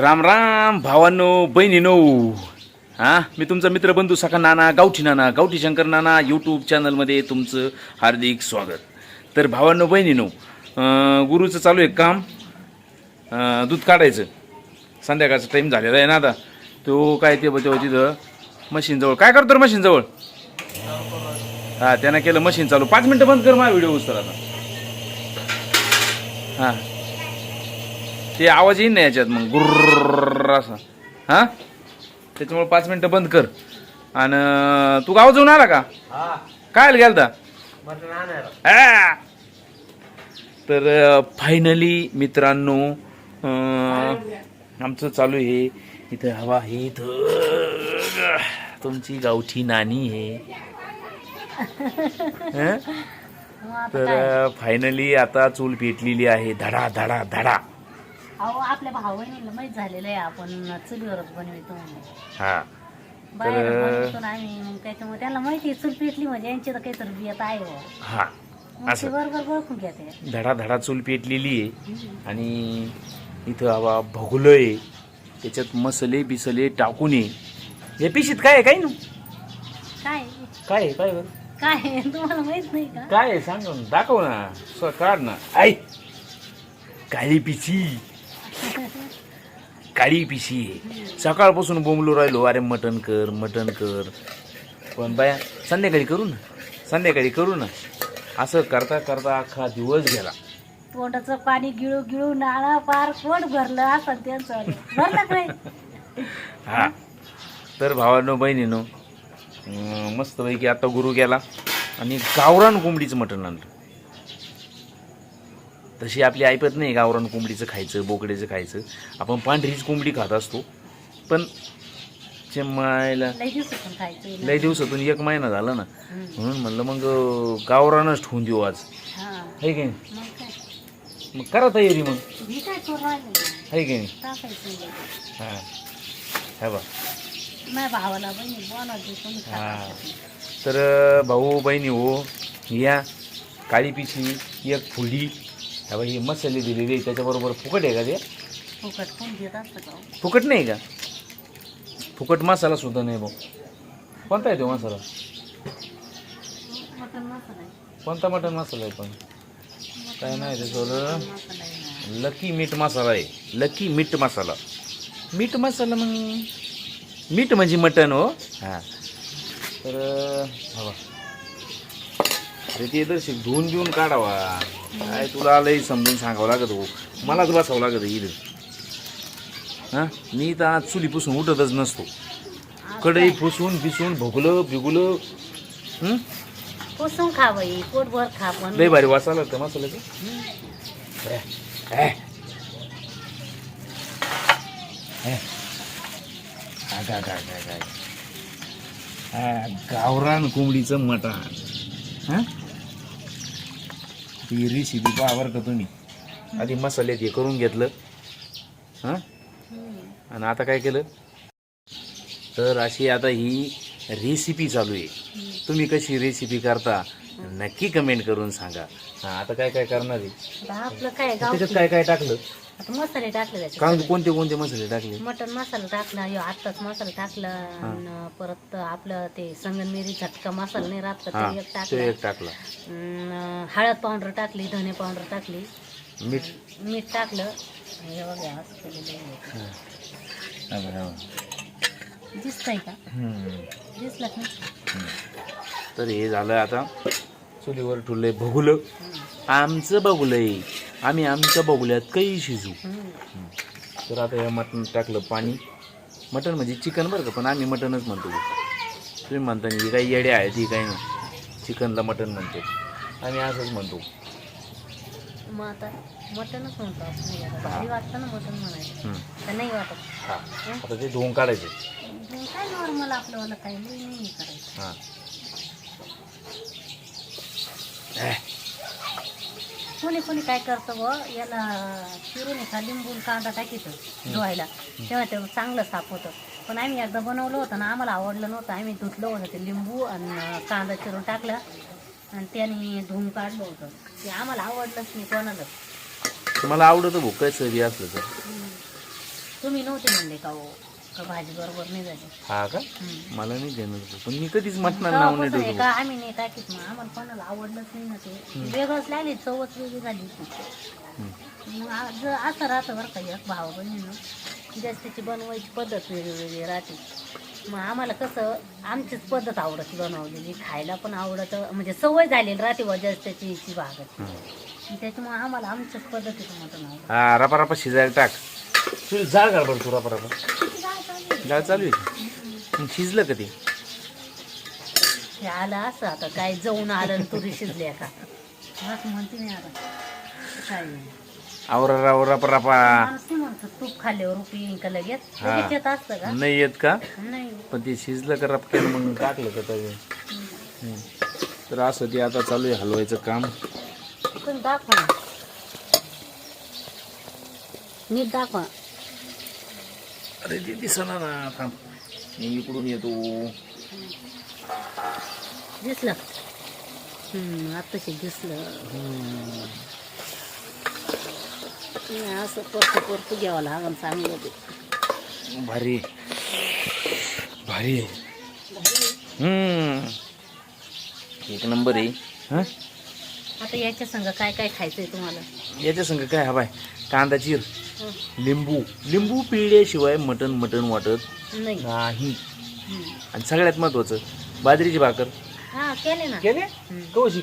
राम राम भावांनो बहिणीनो. हां मी तुमचा मित्रबंधू सखा नाना गावठी नाना गावठी शंकर नाना यूट्यूब चॅनलमध्ये तुमचं हार्दिक स्वागत. तर भावांनो बहिणीनो गुरुचं चालू आहे काम. दूध काढायचं. संध्याकाळचा टाईम झालेला आहे ना आता. तो काय ते तेव्हा तिथं मशीनजवळ काय करतो मशीनजवळ हां त्यानं केलं मशीन चालू. पाच मिनटं बंद कर माझा व्हिडिओ उचल आता. हां. ते आवाज येईन ना याच्यात मग. गुर्र असा. हा? त्याच्यामुळे पाच मिनटं बंद कर. आणि तू गाव जाऊन आला का? हा. काय गेलता? आ! तर फायनली मित्रांनो अं, आमचं चालू आहे. इथं हवा आहे इथं. तुमची गावठी नानी आहे. हं? तर फायनली आता चूल पेटलेली आहे. धडा धडा धडा. अहो आपल्या भाऊ बहिणीला माहीत झालेलं आहे आपण चुलीवरच बनवतो म्हणून हा. बाहेर तर- बनवतो ना आम्ही मग त्याच्यामुळे त्यांना माहिती आहे चूल पेटली म्हणजे यांची तर काहीतरी बियात आहे बुवा. हा मग ते असं. बरोबर ओळखून घ्या ते धडा धडा चूल पेटलेली आहे आणि इथं हवा भगुलय त्याच्यात मसाले बिसले टाकून ये हे पिशीत काय आहे काय ना काय? काय आहे, काय आहे बरं? काय आहे? तुम्हाला माहीत नाही का? काय आहे सांग ना दाखव ना स- काढ ना. आई काळी पिशी. काळी पिशी. आहे सकाळपासून बोंबलो राहिलो. अरे मटन कर मटन कर. पण बाया संध्याकाळी करू ना. संध्याकाळी करू ना. असं करता करता अख्खा दिवस गेला. तोंडाचं पाणी गिळू गिळू नाळा पार पोट भरलं असं त्यांचं भरलं काय? हा. तर भावांनो बहिणीनो मस्तपैकी आता गुरु गेला. आणि गावरान कोंबडीचं मटण आणलं. तशी आपली ऐपत नाही गावरान कोंबडीचं खायचं बोकड्याचं खायचं. आपण पांढरीच कोंबडी खात असतो. पण मायला लई दिवसातून खायचं लय दिवसातून एक महिना झाला ना. म्हणून म्हणलं मग गावरानच ठेवून देऊ आज. हा. की नाही? मग करा तयारी मग. है की नाही? हां. हे बा. हा. तर भाऊ बहिणी हो या काळी पिशवी एक फुडी हा बा, हे मसाले दिलेले आहे, त्याच्याबरोबर फुकट आहे का ते? फुकट कोण घेत असतं का हो? फुकट नाही का? फुकट मसाला सुद्धा नाही भाऊ. कोणता आहे तो मसाला? मटन मसाला आहे. कोणता मटन मसाला आहे पण? काय नाही त्याच्यावर मसाला आहे ना लकी मीठ मसाला आहे. लकी मीठ मसाला. मीठ मसाला मग? मीठ म्हणजे मटन हो? हां. तर हवा अरे ते दर्शक धुवून घेऊन काढावा. काय तुला लई समजून सांगावं लागत हो. मलाच बसावं लागत इथं. हां? मी तर आज चुली पुसून उठतच नसतो. कढई पुसून बिसून भोगलं बिगुलं हं? पुसून खा बाई पोटभर खा पण. लई भारी वास आला का मसाल्याचं. ए, ए. ए. आगा, आगा, आगा, आगा. हा, गावरान कोंबडीचं मटण. हा? ती रेसिपी पावर का तुम्ही? आधी मसाल्यात हे करून घेतलं. हां. आणि आता काय केलं? तर अशी आता ही रेसिपी चालू आहे. तुम्ही कशी रेसिपी करता नक्की कमेंट करून सांगा. हां आता काय काय करणार आहे? आता आपलं काय त्याच्यात काय काय टाकलं? आता मसाले टाकले त्याच्यात. कोणते कोणते मसाले टाकले? मटन मसाला टाकला आत्ताच मसाला टाकला आणि परत आपलं ते संगनमेरी झटका मसाला नाही राहत का हां ते एक तो टाकला. एक टाकला. अं, हळद पावडर टाकली धने पावडर टाकली. मीठ? मीठ टाकलं. हे बघा असं केलेलं आहे. हा. बरं, बरं. दिसतंय का? तर हे झालं आता चुलीवर ठुललंय बघुलं आमचं बघुलंय आम्ही आमच्या बघुल्यात काही शिजू. तर आता हे मटण टाकलं पाणी. मटण म्हणजे चिकन बरं का पण आम्ही मटणच म्हणतो. तुम्ही म्हणता नाही ही काही येडे आहे ती काही नाही. चिकनला मटण म्हणतो. आम्ही असंच म्हणतो. मग आता मटनच म्हणतो आपण. भारी वाटतं ना मटन म्हणायचं. नाही वाटत. हा. आता ते धुवून काढायचे. मग काय नॉर्मल आपलं वाला काही नाही नाही करायचं. हां. कोणी कोणी काय करतं व याला चिरून एका लिंबून कांदा टाकीत धुवायला. तेव्हा ते चांगलं साफ होतं. पण आम्ही एकदा बनवलं होतं ना आम्हाला आवडलं नव्हतं. आम्ही धुतलं होतं ते लिंबू आणि कांदा चिरून टाकला. आणि त्याने धुवून काढलं होतं. ते आम्हाला आवडलंच नाही कोणालाच तुम्हाला आवडतं भोग काय चवी असलं तर. तुम्ही नव्हते म्हणले का हो? का भाजी बरोबर नाही झाली? हा का? हम्म. मला नाही देणार होतं. पण मी कधीच मटणार नाव नाही तेव्हापासून आहे का ठेवतो आम्ही नाही टाकीत मग आम्हाला कोणाला आवडलंच नाही ना ते. वेगळंच लागली चवच वेगळी झाली. ती मग आ- जर असं राहतं बरं का एक भावा बहिणीनं. जास्तीची बनवायची पद्धत वेगळी राहते. मग आम्हाला कसं आमचीच पद्धत आवडत बनवलेली. खायला पण आवडतं. म्हणजे सवय झालेली राहते व जास्तीची हिची भागाची त्याच्यामुळे आम्हाला आमच्याच पद्धतीचं मटण आवडतं. हा रपा रपा शिजायला टाक. तू जाळ घाल बरं तू रपा रपा जाळ चालू आहे. का? मग शिजलं का ते? हे आलं असं आता काय जाऊन आलं आणि तुरी शिजल्या का? असं म्हणते नाही आता. काय? नाही. आवरा राव रपा रपा माणूस नाही म्हणतो तूप खाल्ल्यावर रुपी येईन का लगेच? हा. लगेच येत असतं का? नाही येत का? नाही. पण ते शिजलं का रपक्यानं मग टाकलं का तवे? हम्म. तर असं ते आता चालू आहे हलवायचं काम. पण दाखवा ना. नीट दाखवा. अरे ते दिसना ना थांब मी इकडून येतो. दिसलं. हम्म आत्ताशी दिसलं. नाही, असं परतू परतू घ्यावं लागेल चांगलं ते. भारी. भारी. हम्म. एक नंबर आहे. हा? आता याच्या संग काय काय खायचंय तुम्हाला? याच्या संग काय हवाय कांदा चिर हं. लिंबू. लिंबू पिळल्याशिवाय मटण मटण वाटत नाही. नाही. हम्म. आणि सगळ्यात महत्वाचं बाजरीची भाकर. हा केले ना. केले? कवशी?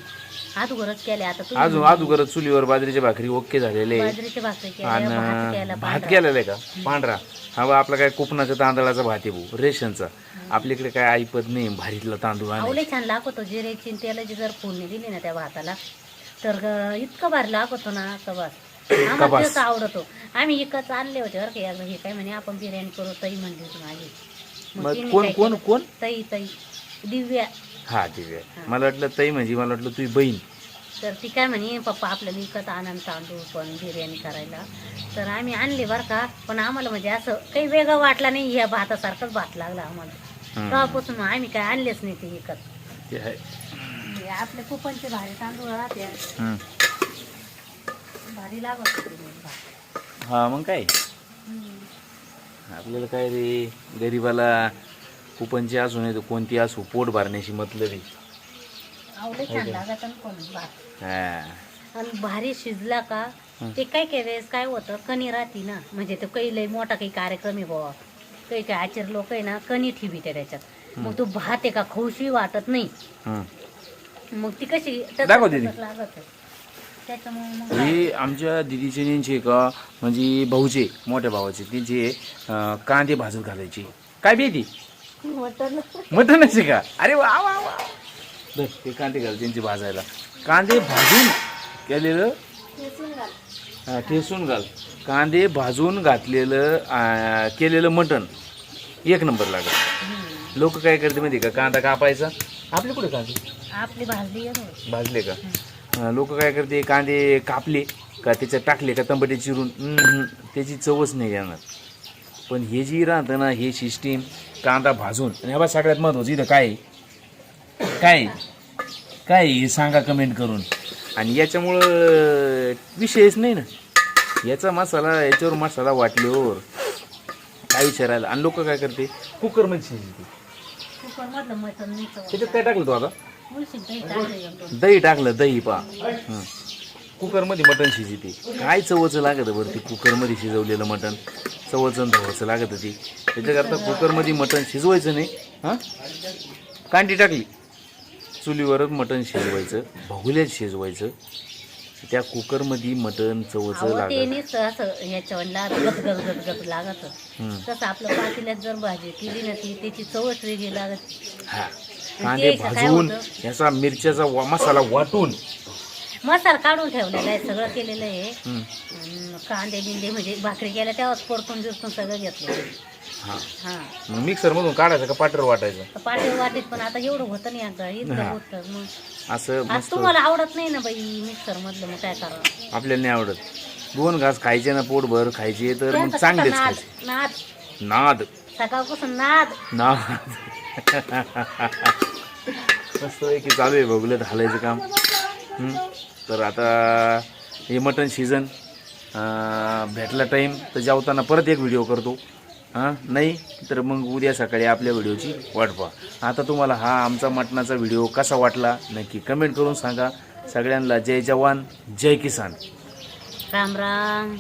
अगोदरच केले आता तुम्ही अजून अगोदर चुलीवर बाजरीच्या भाकरी ओके झालेले आहे. बाजरीचे भाकरी केल्या भात केला आणि भात पांढरा. केलेला आहे का? पांढरा. हा बा आपला काय कोकणाचा तांदळाचा भात आहे भाऊ रेशनचा. आपल्याकडे काय ऐपत नाही भारीतला तांदूळ आहे आवले छान लागतो जिरेची आणि तेलाची जर फोडणी दिली ना त्या भाताला तर ग- इतकं भारी लागतो ना कबास आम्हाला. तेच आवडतो. आम्ही इकत आणले होते बरं का हे काय म्हणे आपण बिर्याणी करू तई म्हणली होती माझी मग तिने कोण काय कोण केलं? कोण? तई तई. दिव्या. हा दिव्या मला वाटलं ताई म्हणजे मला वाटलं तुझी बहीण तर ती काय म्हणे पप्पा आपल्याला विकत आनंद तांदूळ पण बिर्याणी करायला तर आम्ही आणले बरं का पण आम्हाला म्हणजे असं काही वेगळं वाटलं नाही ह्या भातासारखंच भात लागला आम्हाला. तेव्हापासून मग आम्ही काय आणलेच नाही ते विकत ते आहे हे आपले कुपनचे भारी तांदूळ राहते हम्म. भारी लागत होते मग भात. हा मग काय हम्म. आपल्याला काय रे गरीबाला कुपनची असू नाही तर कोणती असू पोट भरण्याची मतलब आहे. आवडे छान लागत आणि पण भात. हा. आणि भारी शिजला का ते काय काय वेळेस काय होतं कणी राहती ना म्हणजे ते काही लई मोठा काही कार्यक्रम आहे बाबा काही काही आचार लोक आहे ना कणी ठेवी त्याच्यात. मग तो भात आहे का खौशी वाटत नाही. मग ती कशी तसं- दाखव दीदी. तसं लागत आहे. त्याच्यामुळे मग हे आमच्या दिदीचे यांचे का म्हणजे भाऊचे मोठ्या भावाचे त्यांचे अं, कांदे भाजत घालायचे. काय बी ती? मटण. मटणच आहे का? अरे वा वा वा. धर, ते कांदे घाल त्यांचे भाजायला. कांदे भाजून केलेलं? हा, ठेसून घाल. कांदे भाजून घातलेलं केलेलं मटण. एक नंबर लागत लोक काय करते माहिती का? कांदा कापायचा. आपले कुठे कांदे? आपली भाजली आहे ना. भाजले का? लोक काय करते कांदे कापले का त्याच्यात टाकले का तंबटे चिरून? हम्म, त्याची चवच नाही येणार. पण हे जी राहतं ना हे सिस्टीम कांदा भाजून आणि ह्या बा सगळ्यात महत्वाचं इथं काय? काय? काय? हे सांगा कमेंट करून आणि याच्यामुळं विषयच नाही ना याचा मसाला याच्यावर मसाला वाटल्यावर काय विचारायला आणि लोक काय करते कुकरमध्ये शिजते. त्याच्यात काय टाकलं तू आता. दही टाकलं दही पा कुकरमध्ये मटण शिजते. काय चवचं लागतं बरं ते कुकरमध्ये शिजवलेलं मटण? चवचं धवचं लागतं ते. त्याच्याकरता कुकरमध्ये मटण शिजवायचं नाही हां? कांडी टाकली. चुलीवरच मटण शिजवायचं भगुल्यात शिजवायचं. त्या कुकरमध्ये मटण चवचं अहो ते लागत. नुसतं असं याच्यावर गत गत गत गत लागत. हम्म. तसं आपलं पातेल्यात जर भाजी केली ना ती त्याची चवच वेगळी लागत. हा. कांदे भाजून? याचा मिरच्याचा मसाला वाटून मसाला काढून ठेवलेला आहे सगळं केलेलं आहे. अन् कांदे बिंदे म्हणजे भाकरी केल्या तेव्हाच परतून बिरतून सगळं घेतलं. हा. हा. मग मिक्सरमधून काढायचं का पाटर वाटायचं? पाठी वाटीत पण आता एवढं होतं नाही आता इतकं हा. होतं. मग असं आज मस्त. तुम्हाला आवडत नाही ना बाई मिक्सर मधलं मग काय करावं? आपल्याला नाही आवडत. दोन घास खायचे ना पोटभर खायचे तर मग चांगलेच कसा नाद खायचे. नाद. नाद. सकाळपासून नाद. नाद. मस्त आहे की चालू आहे बघलं घालायचं काम. तर आता हे मटन सीझन भेटला टाईम तर जेवताना परत एक व्हिडिओ करतो. हां नाही तर मग उद्या सकाळी आपल्या व्हिडिओची वाट पहा. आता तुम्हाला हा आमचा मटणाचा व्हिडिओ कसा वाटला नक्की कमेंट करून सांगा. सगळ्यांना जय जवान जय किसान. राम राम.